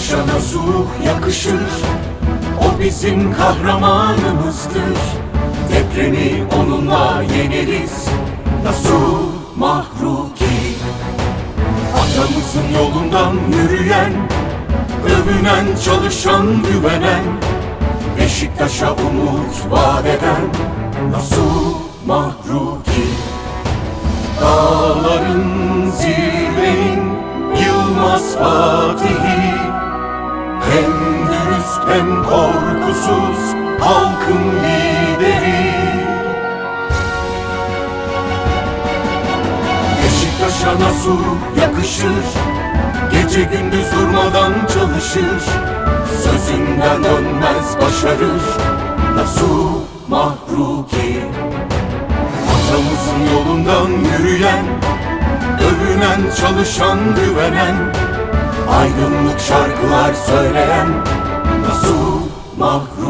Beşiktaş'a nasuh yakışır. O bizim kahramanımızdır. Depremi onunla yeneriz. Nasuh Mahruki? Atamızın yolundan yürüyen Övünen, çalışan, güvenen Beşiktaş'a umut vaat eden Nasuh Mahruki? Dağların zirvenin Yılmaz Fatihi Hem dürüst hem korkusuz Halkın lideri. Beşiktaş'a nasuh yakışır? Gece gündüz durmadan çalışır. Sözünden dönmez başarır. Nasuh Mahruki? Atamızın yolundan yürüyen Övünen, çalışan, güvenen Aydınlık şarkılar söyleyen Nasuh Mahruki